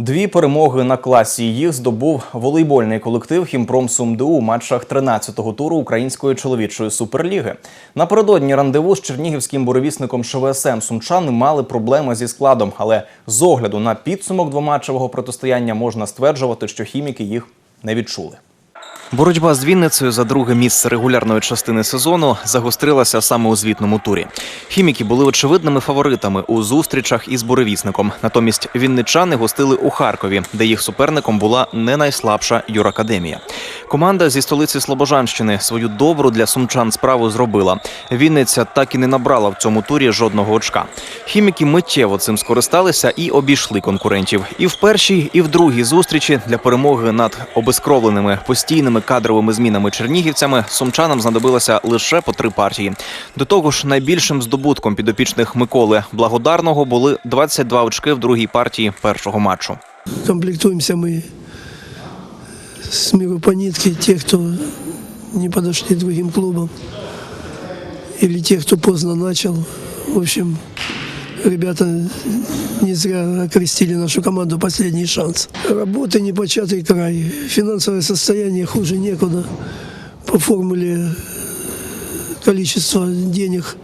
Дві перемоги на класі їх здобув волейбольний колектив Хімпром СумДУ у матчах 13-го туру української чоловічої суперліги. Напередодні рандеву з чернігівським буревісником ШВСМ сумчани мали проблеми зі складом, але з огляду на підсумок двоматчевого протистояння можна стверджувати, що хіміки їх не відчули. Боротьба з Вінницею за друге місце регулярної частини сезону загострилася саме у звітному турі. Хіміки були очевидними фаворитами у зустрічах із буревісником. Натомість вінничани гостили у Харкові, де їх суперником була не найслабша юракадемія. Команда зі столиці Слобожанщини свою добру для сумчан справу зробила. Вінниця так і не набрала в цьому турі жодного очка. Хіміки миттєво цим скористалися і обійшли конкурентів. І в першій, і в другій зустрічі для перемоги над обескровленими постійними кадровими змінами чернігівцями сумчанам знадобилося лише по три партії. До того ж, найбільшим здобутком підопічних Миколи Благодарного були 22 очки в другій партії першого матчу. комплектуемся мы с миру по нитке, те, кто не подошли другим клубам, или те, кто поздно начал. В общем, ребята не зря окрестили нашу команду «Последний шанс». Работы непочатый край, финансовое состояние хуже некуда. По формуле количество денег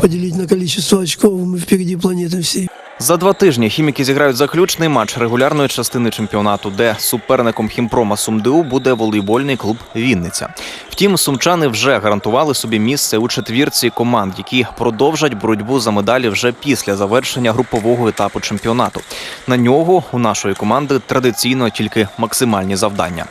поделить на количество очков, мы впереди планеты всей. За два тижні хіміки зіграють заключний матч регулярної частини чемпіонату, де суперником хімпрома СумДУ буде волейбольний клуб Вінниця. Втім, сумчани вже гарантували собі місце у четвірці команд, які продовжать боротьбу за медалі вже після завершення групового етапу чемпіонату. На нього у нашої команди традиційно тільки максимальні завдання.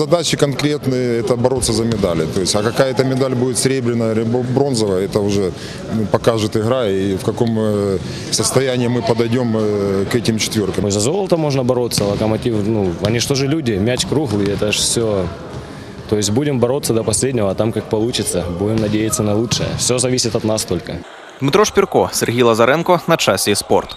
Задачи конкретные – это бороться за медали. То есть, а какая это медаль будет серебряная или бронзовая, это уже ну, покажет игра и в каком э, состоянии мы подойдем э, к этим четверкам. И за золото можно бороться, локомотив, ну, они что же люди, мяч круглый, это же все. То есть будем бороться до последнего, а там как получится, будем надеяться на лучшее. Все зависит от нас только. Дмитро Шпірко, Сергій Лазаренко на часі спорт.